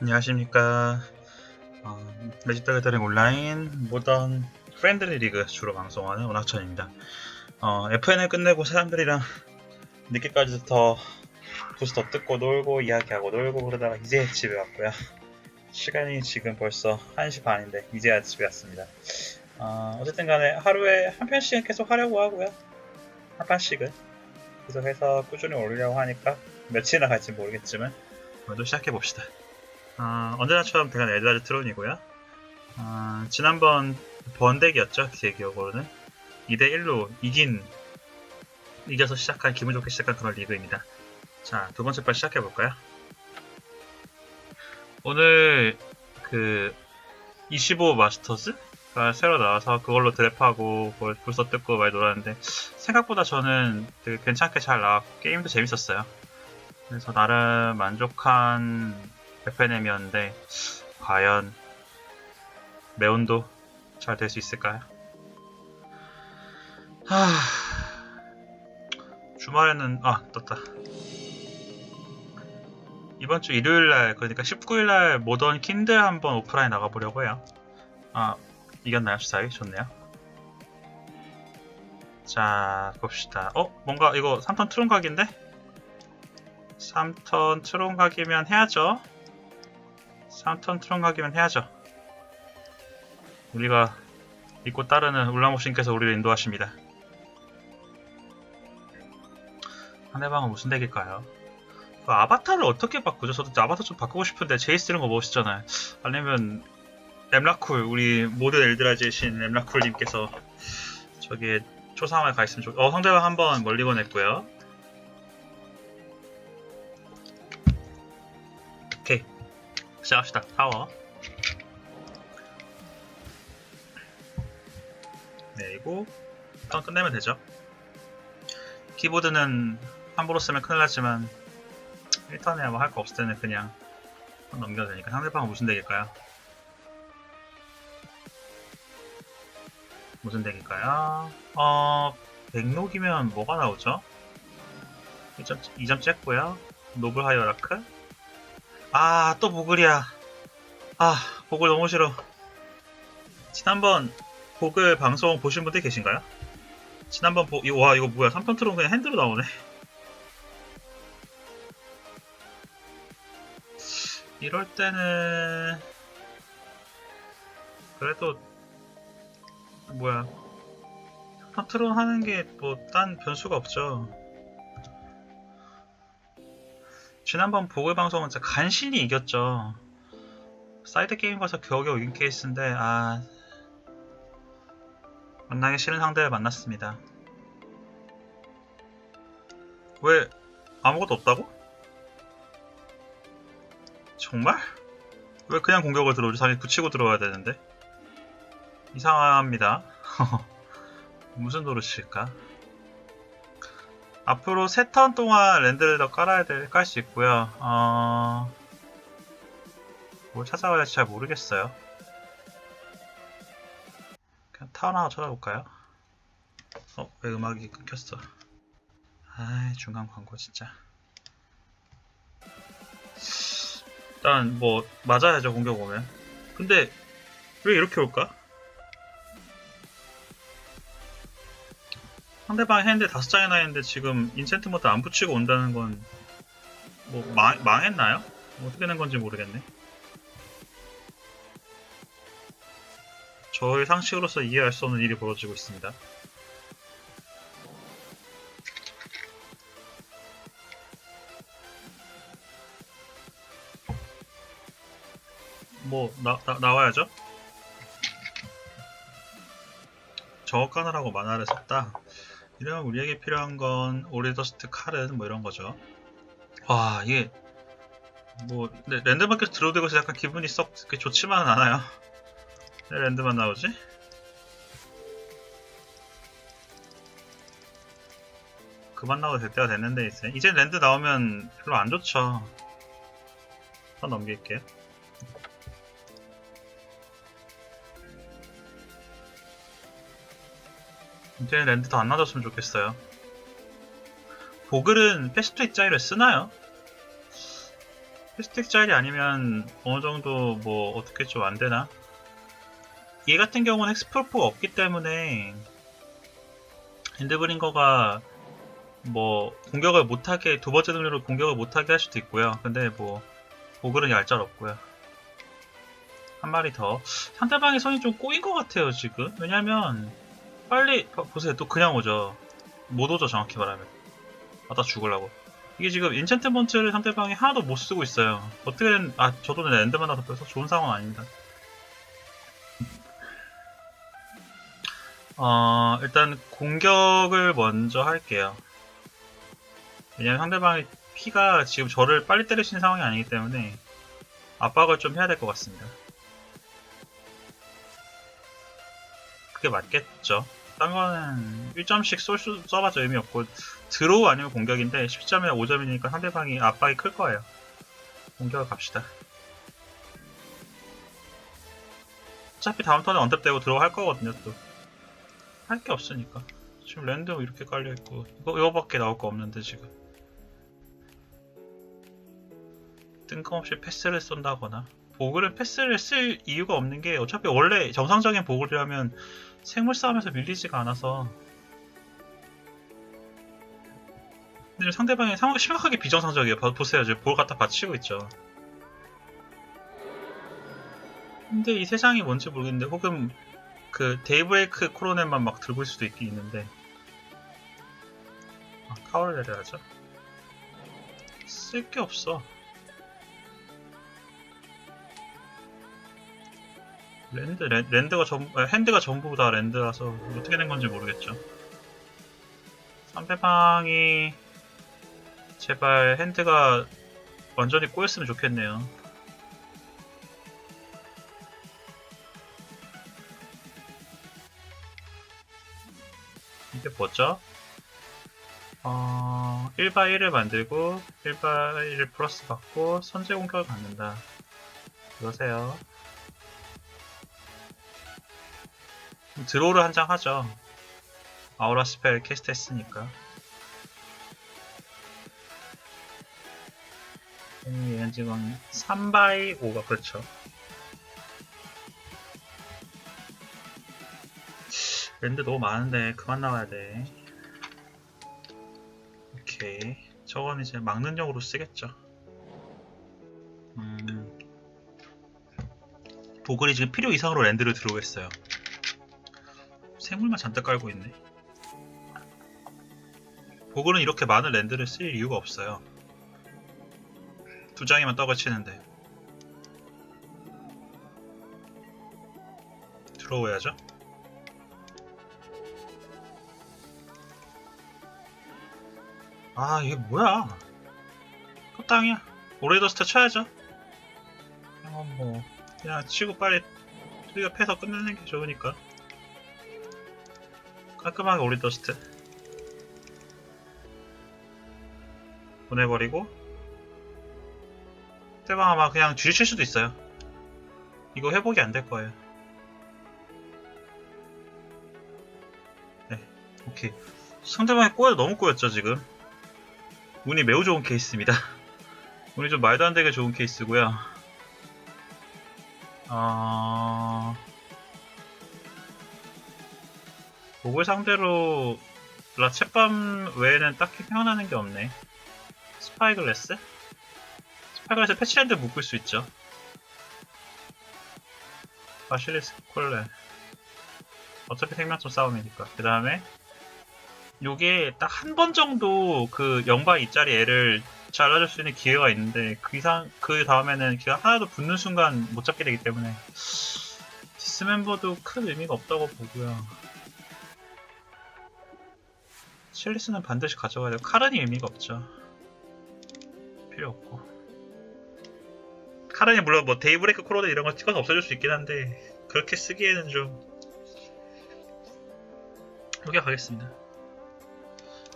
안녕하십니까. 어, 매직 더 게더링 온라인 모던 프렌들리 리그 주로 방송하는 원학천입니다. 어, FN을 끝내고 사람들이랑 늦게까지 더 부스터 뜯고 놀고 이야기하고 놀고 그러다가 이제 집에 왔고요. 시간이 지금 벌써 1시 반인데 이제야 집에 왔습니다. 어, 어쨌든 간에 하루에 한 편씩은 계속 하려고 하고요. 한 판씩은. 계속 해서 꾸준히 올리려고 하니까 며칠이나 갈지 모르겠지만 오늘도 시작해봅시다. 아, 언제나처럼 대간 엘드라즈 트론이고요. 아, 지난번 번덱이었죠. 제 기억으로는 2대1로 이긴 이겨서 시작한 기분 좋게 시작한 그런 리그입니다. 자, 두 번째 판 시작해볼까요? 오늘 그 25 마스터즈가 새로 나와서 그걸로 드랩하고 그걸 불서 뜯고 많이 놀았는데 생각보다 저는 되게 괜찮게 잘 나왔고 게임도 재밌었어요. 그래서 나름 만족한 FNM이었는데 과연 매운도 잘 될 수 있을까요? 하... 주말에는 아 떴다 이번 주 일요일날 그러니까 19일날 모던 킨들 한번 오프라인 나가보려고 해요 아 이겼나요 주사위? 좋네요 자 봅시다 어? 뭔가 이거 3턴 트론 각인데? 3턴 트론 각이면 해야죠 3턴 트론 각이면 해야죠. 우리가 믿고 따르는 울라모신께서 우리를 인도하십니다. 상대방은 무슨 덱일까요? 그 아바타를 어떻게 바꾸죠? 저도 아바타 좀 바꾸고 싶은데 제이스 이런 거 멋있잖아요. 아니면 엠라쿨 우리 모든 엘드라지의 신 엠라쿨님께서 저기에 초상화에 가 있으면 좋. 어 상대방 한번 멀리 보냈고요. 시작합시다. 타워. 내리고 턴 끝내면 되죠. 키보드는 함부로 쓰면 큰일 나지만 1턴에 뭐 할 거 없을 때는 그냥 턴 넘겨도 되니까 상대방은 무슨 덱일까요? 무슨 덱일까요? 어... 백록이면 뭐가 나오죠? 2점, 2점 쬐고요. 노블 하이어라크 아, 또 보글이야. 아, 보글 너무 싫어. 지난번 보글 방송 보신 분들 계신가요? 지난번 보, 이거, 와, 이거 뭐야. 3턴 트론 그냥 핸드로 나오네. 이럴 때는, 그래도, 뭐야. 3턴 트론 하는 게 뭐, 딴 변수가 없죠. 지난번 보글 방송은 진짜 간신히 이겼죠. 사이드 게임 가서 겨우겨우 이긴 케이스인데, 아. 만나기 싫은 상대를 만났습니다. 왜, 아무것도 없다고? 정말? 왜 그냥 공격을 들어오지? 자기 붙이고 들어와야 되는데. 이상합니다. 무슨 노릇일까? 앞으로 세턴 동안 랜드를 더 깔아야 될, 깔 수 있고요. 어... 뭘 찾아가야 할지 잘 모르겠어요. 그냥 타운 하나 찾아볼까요? 어, 왜 음악이 끊겼어? 아이, 중간 광고 진짜. 일단 뭐 맞아야죠 공격 오면. 근데 왜 이렇게 올까? 상대방 핸드 다섯 장이나 했는데 지금 인센트 모드 안 붙이고 온다는 건 뭐 망했나요? 어떻게 된 건지 모르겠네. 저의 상식으로서 이해할 수 없는 일이 벌어지고 있습니다. 뭐 나, 나, 나와야죠? 저거 까느라고 만화를 썼다. 이러면 우리에게 필요한 건 오리더스트 칼은 뭐 이런 거죠. 와 이게 뭐 랜드마켓 들어오고 서 약간 기분이 썩 그렇게 좋지만은 않아요. 왜 랜드만 나오지? 그만 나와도 될 때가 됐는데 이제 이제 랜드 나오면 별로 안 좋죠. 한 넘길게요. 이제 랜드 더안 나줬으면 좋겠어요. 보글은 패스트 입자이를 쓰나요? 스틱 짜일이 아니면 어느 정도 뭐 어떻게 좀 안 되나? 얘 같은 경우는 엑스플로프가 없기 때문에 엔드브링거가 뭐 공격을 못하게 두 번째 능력으로 공격을 못하게 할 수도 있고요. 근데 뭐 보글은 얄짤 없고요. 한 마리 더 상대방의 손이 좀 꼬인 것 같아요 지금. 왜냐면 빨리 봐- 보세요 또 그냥 오죠. 못 오죠 정확히 말하면. 아다 죽으려고. 이게 지금 인챈트먼트를 상대방이 하나도 못 쓰고 있어요. 어떻게든 아 저도 엔드만 나서 빼서 좋은 상황 아닙니다. 어 일단 공격을 먼저 할게요. 왜냐면 상대방의 피가 지금 저를 빨리 있는 상황이 아니기 때문에 압박을 좀 해야 될 것 같습니다. 그게 맞겠죠. 딴 거는 1점씩 쏠 수, 써봤자 의미 없고 드로우 아니면 공격인데 10점이나 5점이니까 상대방이 압박이 클 거예요. 공격을 갑시다. 어차피 다음 턴에 언급 되고 드로우 할 거거든요 또. 할 게 없으니까. 지금 랜덤 이렇게 깔려있고 이거, 이거밖에 나올 거 없는데 지금. 뜬금없이 패스를 쏜다거나 보글은 패스를 쓸 이유가 없는 게 어차피 원래 정상적인 보글이라면 생물 싸움에서 밀리지가 않아서 근데 상대방이 상황이 심각하게 비정상적이에요. 봐- 보세요. 지금 볼 갖다 받치고 있죠. 근데 이 세상이 뭔지 모르겠는데 혹은 그 데이브레이크 코로넷만 막 들고 있을 수도 있긴 있는데. 아, 타워를 내려야죠. 쓸 게 없어 랜드, 랜, 랜드가 전, 아, 핸드가 전부 다 랜드라서 어떻게 된 건지 모르겠죠. 상대방이 제발 핸드가 완전히 꼬였으면 좋겠네요. 이게 뭐죠? 어, 1바1을 만들고 1바1을 플러스 받고 선제 공격을 받는다. 그러세요. 드로우를 한 장 하죠. 아우라 스펠 캐스트 했으니까. 음, 얘는 지금 3바이 5가 그렇죠. 랜드 너무 많은데 그만 나와야 돼. 오케이. 저건 이제 막는 용으로 쓰겠죠. 음. 보글이 지금 필요 이상으로 랜드를 들어오겠어요. 생물만 잔뜩 깔고 있네. 보글은 이렇게 많은 랜드를 쓸 이유가 없어요. 두 장이면 떡을 치는데. 들어오야죠. 아 이게 뭐야? 헛땅이야. 오레더스트 쳐야죠. 그냥 뭐 그냥 치고 빨리 우리가 패서 끝내는 게 좋으니까. 깔끔하게 오리더스트 보내버리고 상대방 아마 그냥 뒤칠 수도 있어요. 이거 회복이 안 될 거예요. 네 오케이. 상대방의 꼬여 너무 꼬였죠 지금? 운이 매우 좋은 케이스입니다. 운이 좀 말도 안 되게 좋은 케이스고요. 어... 목을 상대로 라쳇밤 외에는 딱히 생각나는 게 없네. 스파이글래스? 스파이글래스 패치랜드 묶을 수 있죠. 바실리스 콜레. 어차피 생명점 싸움이니까. 그 다음에 요게 딱 한 번 정도 그 0바 2짜리 애를 잘라줄 수 있는 기회가 있는데 그 이상 그 다음에는 기가 하나도 붙는 순간 못 잡게 되기 때문에 디스멤버도 큰 의미가 없다고 보고요. 첼리스는 반드시 가져가야 돼요. 카른이 의미가 없죠. 필요 없고. 카른이 물론 뭐 데이브레이크 코로드 이런 거 찍어서 없애줄 수 있긴 한데 그렇게 쓰기에는 좀 요게 가겠습니다.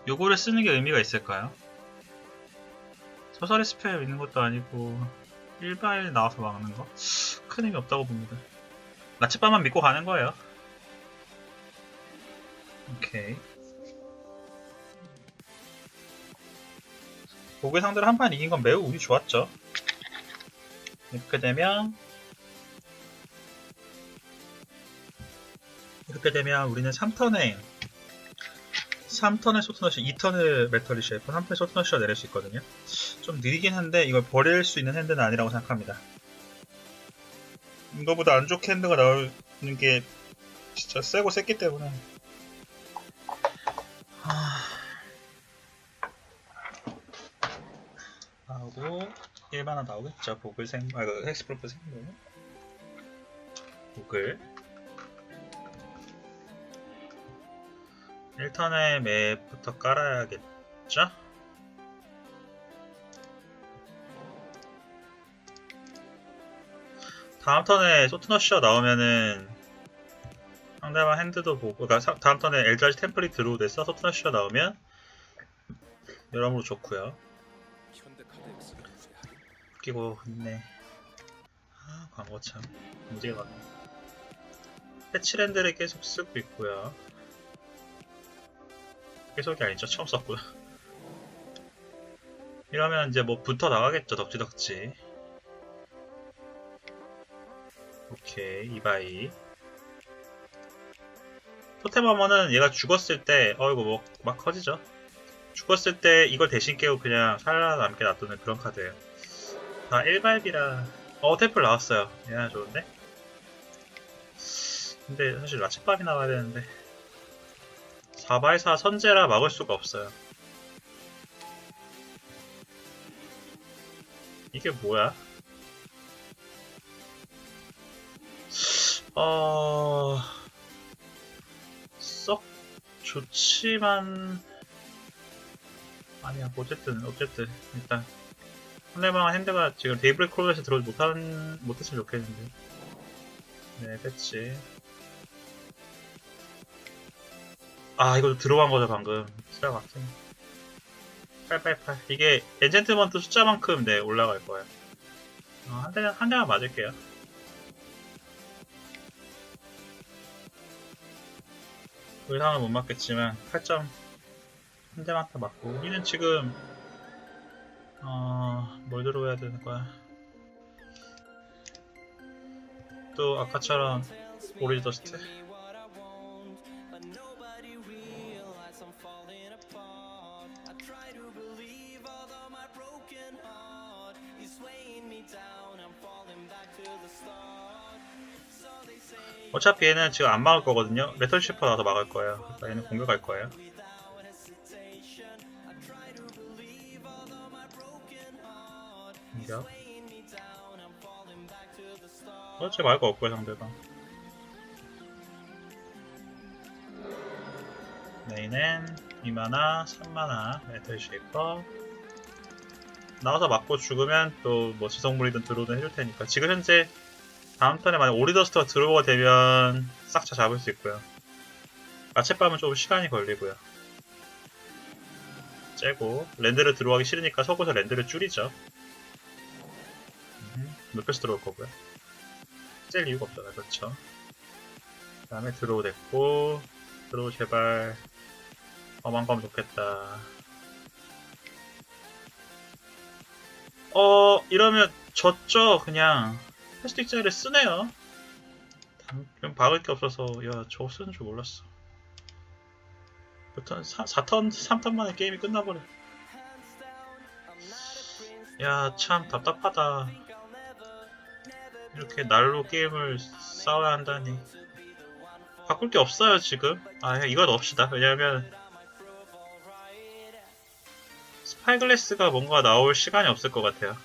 요거를 쓰는 게 의미가 있을까요? 소설의 스펠 있는 것도 아니고 1바1 나와서 막는 거? 큰 의미 없다고 봅니다. 나치바만 믿고 가는 거예요. 오케이. 보글 상대로 한 판 이긴 건 매우 운이 좋았죠. 이렇게 되면 이렇게 되면 우리는 3턴에 3턴의 소트너시 2턴을 메터리 쉐이프 3턴의 소트너시가 내릴 수 있거든요 좀 느리긴 한데 이걸 버릴 수 있는 핸드는 아니라고 생각합니다 이거보다 안 좋게 핸드가 나오는 게 진짜 세고 셌기 때문에 나오고 일반화 나오겠죠. 보글 생... 아 그 헥스프로프 생물. 보글. 1턴에 맵부터 깔아야겠죠? 다음 턴에 소트너쉬가 나오면은 상대방 핸드도 보고 그러니까 사- 다음 턴에 엘자지 템플이 들어오돼서 소트너쉬가 나오면? 여러모로 좋고요 웃기고 있네. 아 광고 참 무지개 많네. 패치랜드를 계속 쓰고 있고요. 계속이 아니죠. 처음 썼고요. 이러면 이제 뭐 붙어 나가겠죠. 덕지덕지. 오케이. 이바이. 토템 어머는 얘가 죽었을 때 어이구 뭐 막 커지죠. 죽었을 때 이걸 대신 깨고 그냥 살아남게 놔두는 그런 카드예요 다 1발비라. 어 템플 나왔어요. 얘나 좋은데? 근데 사실 라쳇밥이 나와야 되는데. 4발사 선제라 막을 수가 없어요. 이게 뭐야? 어... 썩 좋지만 아니야. 어쨌든 어쨌든 일단 상대방 핸드가 지금 데이브레이크 콜에서 들어오지 못한 못했으면 좋겠는데. 네 패치. 아 이거 들어간 거죠 방금. 시작 막힌 888 이게 엔젠트먼트 숫자만큼 네 올라갈 거예요 어, 한 대, 한 대만 맞을게요. 그 이상은 못 맞겠지만 8점 한 대만 더 맞고. 우리는 지금 어... 뭘 들어야 되는 거야? 또 아까처럼 오리지 더스트? 어차피 얘는 지금 안 막을 거거든요. 레털 슈퍼 나와서 막을 거예요. 그러니까 얘는 공격할 거예요 공격 어차피 말거 없고요 상대방. 메인은 2만화 3만화 레털 쉐이퍼. 나와서 맞고 죽으면 또 뭐 지성물이든 들어오든 해줄 테니까. 지금 현재 다음 턴에 만약 오리더스트가 들어오게 되면 싹다 잡을 수 있고요. 마쳇밤은 조금 시간이 걸리고요. 째고 랜드를 들어가기 싫으니까 속에서 랜드를 줄이죠 음, 높여서 들어올 거고요. 짤 이유가 없잖아요. 그렇죠. 그 다음에 드로우 됐고 드로우 제발. 어만 가면 좋겠다. 어 이러면 졌죠 그냥. 패스틱 자를 쓰네요. 그냥 박을 게 없어서 야 저거 쓰는 줄 몰랐어. 몇턴 4턴 3턴 만에 게임이 끝나버려. 야 참 답답하다 이렇게 날로 게임을 싸워야 한다니. 바꿀 게 없어요 지금. 아 이거 넣읍시다. 왜냐면 스파이글래스가 뭔가 나올 시간이 없을 것 같아요.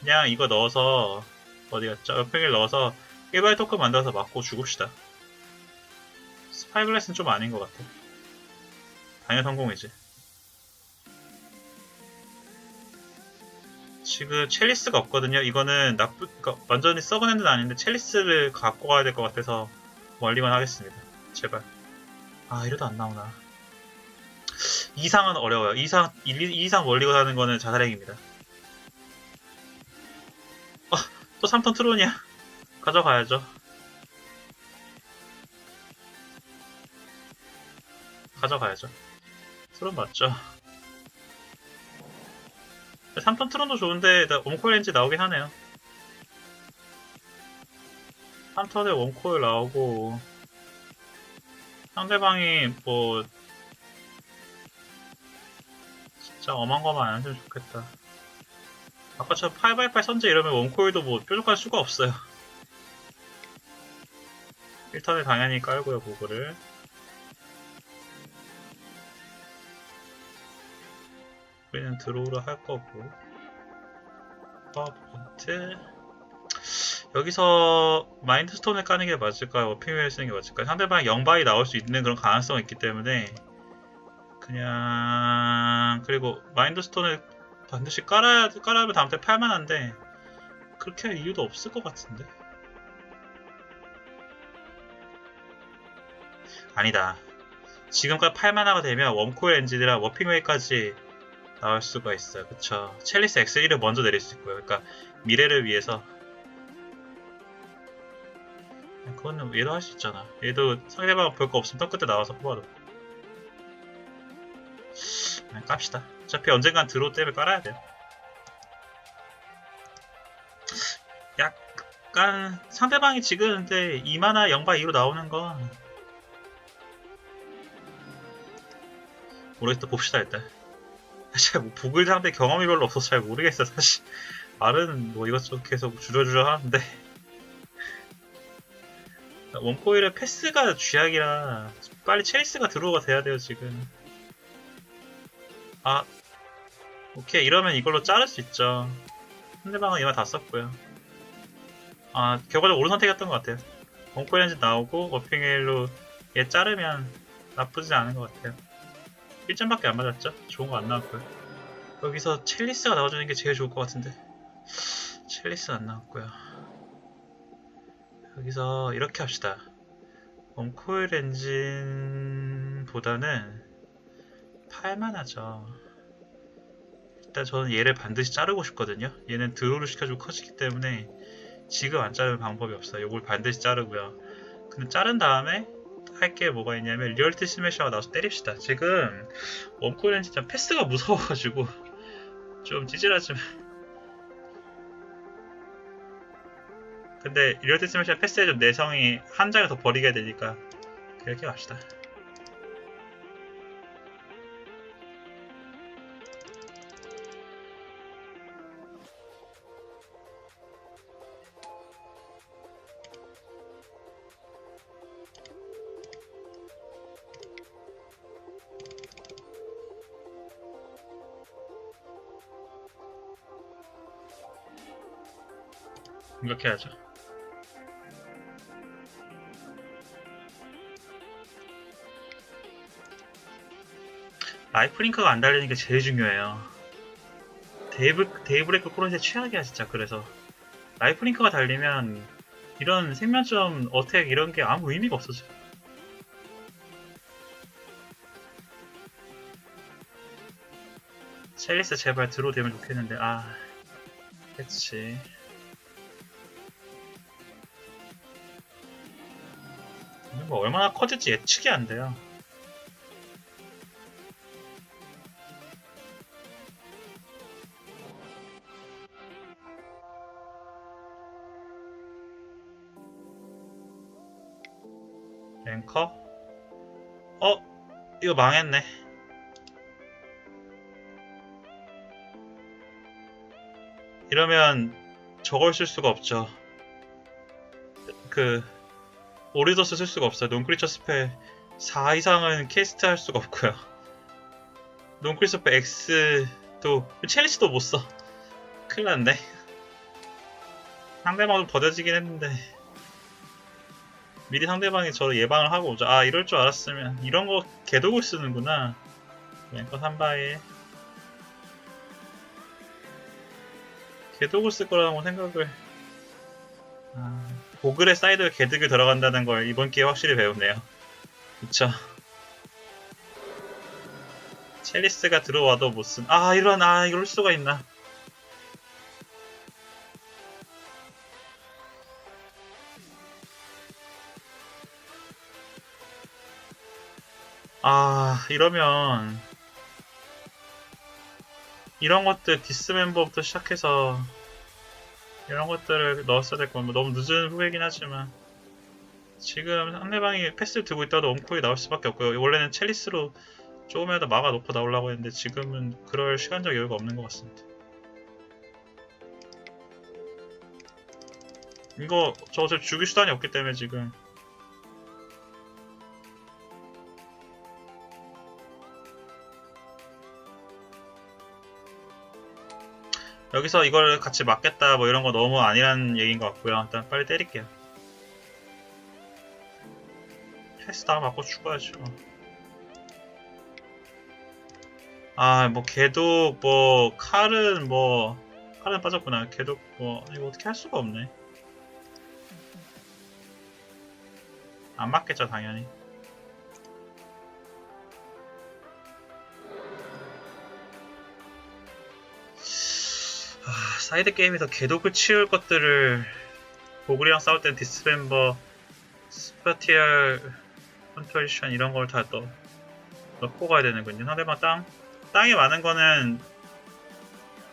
그냥 이거 넣어서 어디 갔죠? 옆행을 넣어서 일발 토크 만들어서 맞고 죽읍시다. 스파이글래스는 좀 아닌 것 같아. 당연 성공이지 지금 첼리스가 없거든요. 이거는 나쁘 그러니까 완전히 썩은 핸드는 아닌데 첼리스를 갖고 가야 될 것 같아서 멀리만 하겠습니다. 제발. 아 이래도 안 나오나. 이상은 어려워요. 이상 이상 멀리고 사는 거는 자살행입니다. 어, 또 3턴 트론이야. 가져가야죠. 가져가야죠. 트론 맞죠 3턴 트론도 좋은데 나 옴코렌지 나오긴 하네요 3턴에 원코일 나오고 상대방이 뭐 진짜 엄한 거만 안 했으면 좋겠다. 아까처럼 8x8 선제 이러면 원코일도 뭐 뾰족할 수가 없어요. 1턴에 당연히 깔고요, 보그를. 우리는 드로우를 할 거고. 파워포인트. 여기서 마인드스톤을 까는 게 맞을까요? 워핑웨어 쓰는 게 맞을까요? 상대방이 0바이 나올 수 있는 그런 가능성이 있기 때문에 그냥 그리고 마인드스톤을 반드시 깔아야 깔아면 다음 때 팔만한데 그렇게 할 이유도 없을 것 같은데 아니다 지금까지 팔만화가 되면 웜코일 엔진이랑 워핑웨이까지 나올 수가 있어요 그쵸 첼리스 X1을 먼저 내릴 수 있고요 그러니까 미래를 위해서 그거는 얘도 할 수 있잖아. 얘도 상대방 볼 거 없으면 턴 끝에 나와서 뽑아도. 그냥 깝시다. 어차피 언젠간 드로우 때문에 깔아야 돼요. 약간 상대방이 지금 근데 2만화 0바 2로 나오는 건 모르겠다 봅시다 일단. 사실 뭐 북을 상대 경험이 별로 없어서 잘 모르겠어 사실. 말은 뭐 이것저것 계속 주저주저 하는데. 원코일의 패스가 쥐약이라 빨리 체이스가 들어오가 돼야 돼요 지금. 아 오케이. 이러면 이걸로 자를 수 있죠. 상대방은 이만 다 썼고요. 아 결과적으로 옳은 선택이었던 것 같아요. 원코일 엔진 나오고 워핑웨일로 얘 자르면 나쁘지 않은 것 같아요 1점밖에 안 맞았죠 좋은 거 안 나왔고요 여기서 첼리스가 나와주는 게 제일 좋을 것 같은데 첼리스 안 나왔고요 여기서 이렇게 합시다. 원코일 엔진보다는 팔만 하죠. 일단 저는 얘를 반드시 자르고 싶거든요. 얘는 드로우를 시켜주고 커지기 때문에 지금 안 자르는 방법이 없어요. 이걸 반드시 자르고요. 근데 자른 다음에 할 게 뭐가 있냐면 리얼티 스매셔가 나와서 때립시다. 지금 엔진 참 패스가 무서워가지고 좀 찌질하지만 근데 리얼티 스매시아 패스에 좀 내성이 한 장을 더 버리게 되니까 그렇게 갑시다. 하죠. 라이프링크가 안 달리는 게 제일 중요해요. 데이브, 데이브레이크 코로넷의 최악이야, 진짜. 그래서. 라이프링크가 달리면 이런 생명점 어택 이런 게 아무 의미가 없어져. 첼리스 제발 들어오되면 좋겠는데, 아. 그치. 뭐 얼마나 커질지 예측이 안 돼요. 랭커? 어? 이거 망했네. 이러면 저걸 쓸 수가 없죠. 그 오리더스 쓸 수가 없어요. 논크리처 스펠 4 이상은 캐스트 할 수가 없고요. 논크리처 스펠 X도 첼리스도 못 써. 큰일 났네. 상대방도 버려지긴 했는데 미리 상대방이 저를 예방을 하고 오죠. 아 이럴 줄 알았으면 이런 거 개독을 쓰는구나. 랭커 3바에 개독을 쓸 거라고 생각을 아, 보글의 사이드에 개득이 들어간다는 걸 이번 기회에 확실히 배우네요. 그쵸. 첼리스가 들어와도 못 쓴. 아, 이런, 아, 이럴 수가 있나. 아, 이러면. 이런 것들 디스 멤버부터 시작해서 이런 것들을 넣었어야 될 건데 너무 늦은 후회긴 하지만 지금 상대방이 패스를 들고 있다도 엉코이 나올 수밖에 없고요. 원래는 첼리스로 조금이라도 막아놓고 나오려고 했는데 지금은 그럴 시간적 여유가 없는 것 같습니다. 이거 저 어차피 죽일 수단이 없기 때문에 지금 여기서 이걸 같이 맞겠다 뭐 이런 거 너무 아니란 얘기인 것 같고요. 일단 빨리 때릴게요. 패스 다 맞고 죽어야죠. 아, 뭐, 걔도, 뭐, 칼은, 뭐, 칼은 빠졌구나. 걔도, 뭐, 이거 어떻게 할 수가 없네. 안 맞겠죠, 당연히. 사이드 게임에서 개독을 치울 것들을 보글이랑 싸울 땐 디스멤버, 스파티얼, 컨트리션 이런 걸 다 또 넣고 가야 되는군요. 상대방 땅, 땅이 많은 거는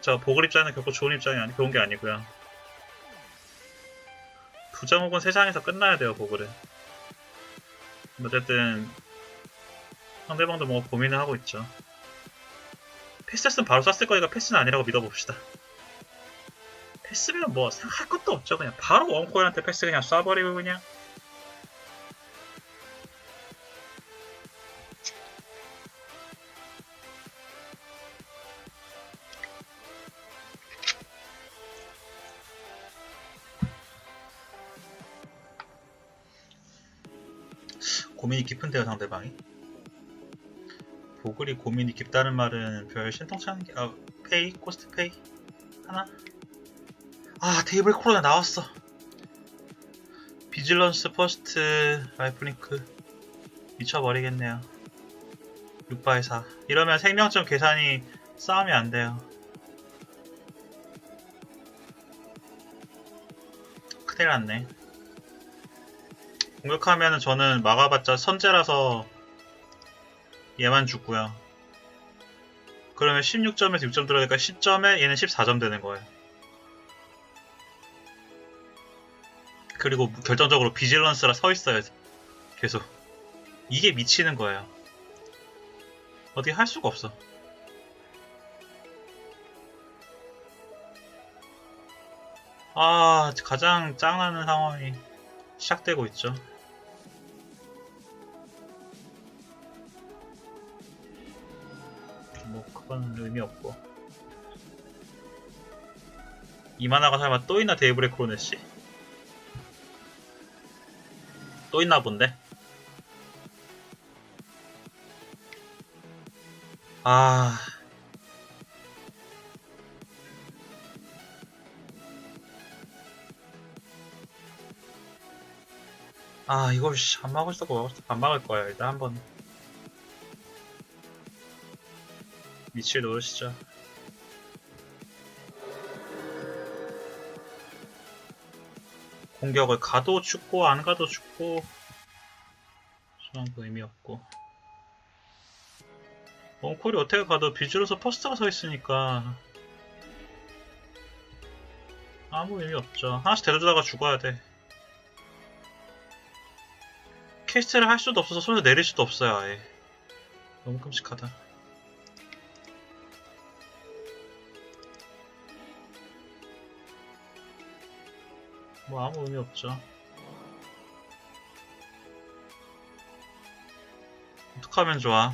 저 보글 입장은 결코 좋은 입장이 아니 좋은 게 아니고요. 두장 혹은 세 장에서 끝나야 돼요, 보글은. 어쨌든 상대방도 뭔가 고민을 하고 있죠. 패스였으면 바로 쐈을 거니까 패스는 아니라고 믿어봅시다. 패스면 뭐할 것도 없죠. 그냥 바로 원코인한테 패스 그냥 쏴버리고 그냥. 고민이 깊은데요, 상대방이. 보글이 고민이 깊다는 말은 별 신통치 않은 게, 아, 페이? 코스트 페이? 하나? 아, 테이블 코로나 나왔어. 비질런스 퍼스트 라이프링크. 미쳐버리겠네요. 6바에 4. 이러면 생명점 계산이 싸움이 안 돼요. 큰일 났네. 공격하면 저는 막아봤자 선제라서 얘만 죽고요. 그러면 16점에서 6점 들어가니까 10점에 얘는 14점 되는 거예요. 그리고 결정적으로 비질런스라 서 있어요. 계속. 이게 미치는 거예요. 어떻게 할 수가 없어. 아, 가장 짱나는 상황이 시작되고 있죠. 뭐 그건 의미 없고 이만화가 설마 또 있나 데이브레이크 로네씨? 또 있나 본데? 아... 아 씨, 안 막을 수가 없어 안 막을 거야. 일단 한번. 미칠 노릇이죠 공격을 가도 죽고 안 가도 죽고 그 의미 없고. 원콜이 어떻게 가도 비주로서 퍼스트가 서 있으니까 아무 의미 없죠. 하나씩 데려주다가 죽어야 돼. 캐스트를 할 수도 없어서 손에 내릴 수도 없어요 아예. 너무 끔찍하다 뭐 아무 의미 없죠 어떡하면 좋아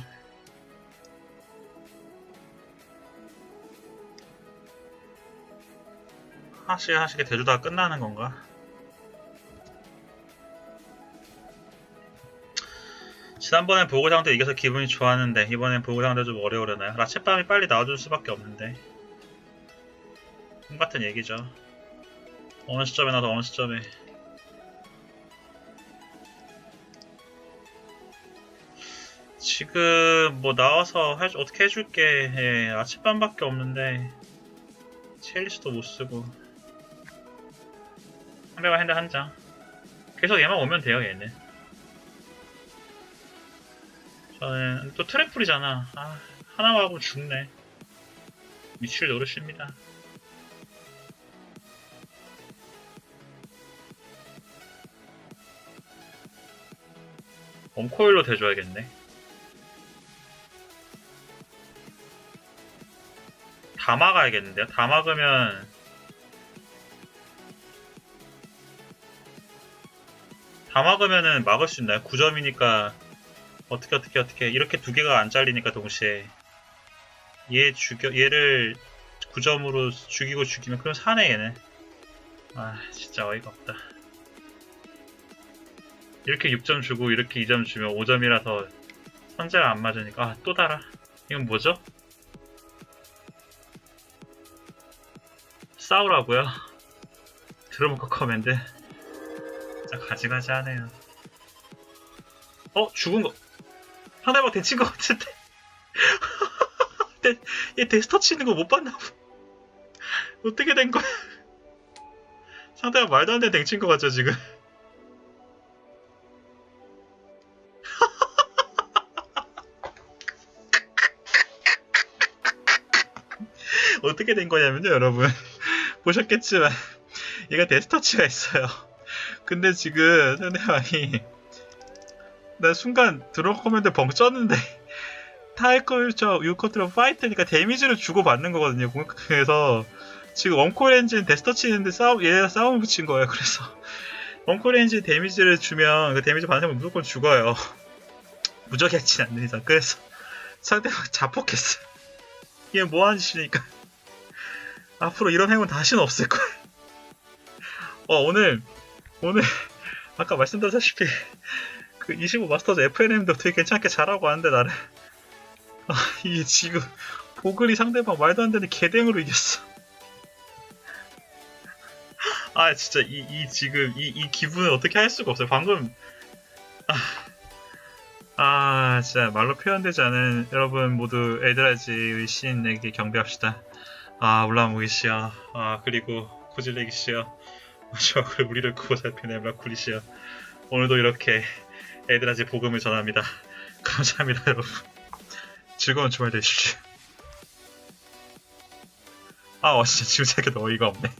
하나씩 하나씩 대주다가 끝나는 건가? 지난번엔 보고 상대 이겨서 기분이 좋았는데 이번엔 보고 상대 좀 어려우려나요? 라쳇밤이 빨리 나와줄 수밖에 없는데 똑같은 얘기죠 어느 시점에 나도 어느 시점에. 지금 뭐 나와서 할- 어떻게 해줄게. 예, 아침밤밖에 없는데. 첼리스도 못쓰고. 상대방 핸드 한장. 계속 얘만 오면 돼요 얘는. 저는 또 트래플이잖아. 아, 하나 하고 죽네. 미칠 노릇입니다 원코일로 대줘야겠네. 다 막아야겠는데요? 다 막으면 다 막으면은 막을 수 있나요? 9점이니까 어떻게 어떻게 어떻게 이렇게 두 개가 안 잘리니까 동시에 얘 죽여 얘를 9점으로 죽이고 죽이면 그럼 사네 얘는 아 진짜 어이가 없다 이렇게 6점 주고 이렇게 2점 주면 5점이라서 선제가 안 맞으니까 아 또 달아. 이건 뭐죠? 싸우라고요? 들어먹고 커맨드? 진짜 가지가지 하네요. 어? 죽은 거. 상대방 대친 거 같은데? 데, 얘 데스터 치는 거 못 봤나 봐 어떻게 된 거야? 상대방 말도 안 되는 댕친 거 같죠 지금 어떻게 된 거냐면요, 여러분. 보셨겠지만, 얘가 데스터치가 있어요. 근데 지금 상대방이, 나 순간 드론 코맨드 벙 쪘는데, 타이커유처 유커트로 파이트니까 데미지를 주고받는 거거든요, 공격에서. 지금 원코일 엔진 데스터치 있는데 싸움, 얘가 싸움 붙인 거예요, 그래서. 원코일 엔진 데미지를 주면, 그 데미지 사람 무조건 죽어요. 무적이지 않는 이상. 그래서, 상대방 자폭했어. 얘 뭐하는 짓이니까. 앞으로 이런 행운 다시는 없을 거야. 어, 오늘, 오늘, 아까 말씀드렸다시피, 그 25 마스터즈 FNM도 되게 괜찮게 잘하고 왔는데, 나를. 아, 이게 지금, 보글이 상대방 말도 안 되는 개댕으로 이겼어. 아, 진짜, 이, 이, 지금, 이, 이 기분을 어떻게 할 수가 없어요. 방금, 아, 아, 진짜, 말로 표현되지 않은 여러분 모두 에드라지의 신에게 경배합시다. 아, 울라모기시여. 아, 그리고 고질레기시여. 마지막으로 우리를 구워 살피는 라쿨리시여. 오늘도 이렇게 에드라지 복음을 전합니다. 감사합니다, 여러분. 즐거운 주말 되십시오. 아, 어, 진짜 지금 생각해도 어이가 없네.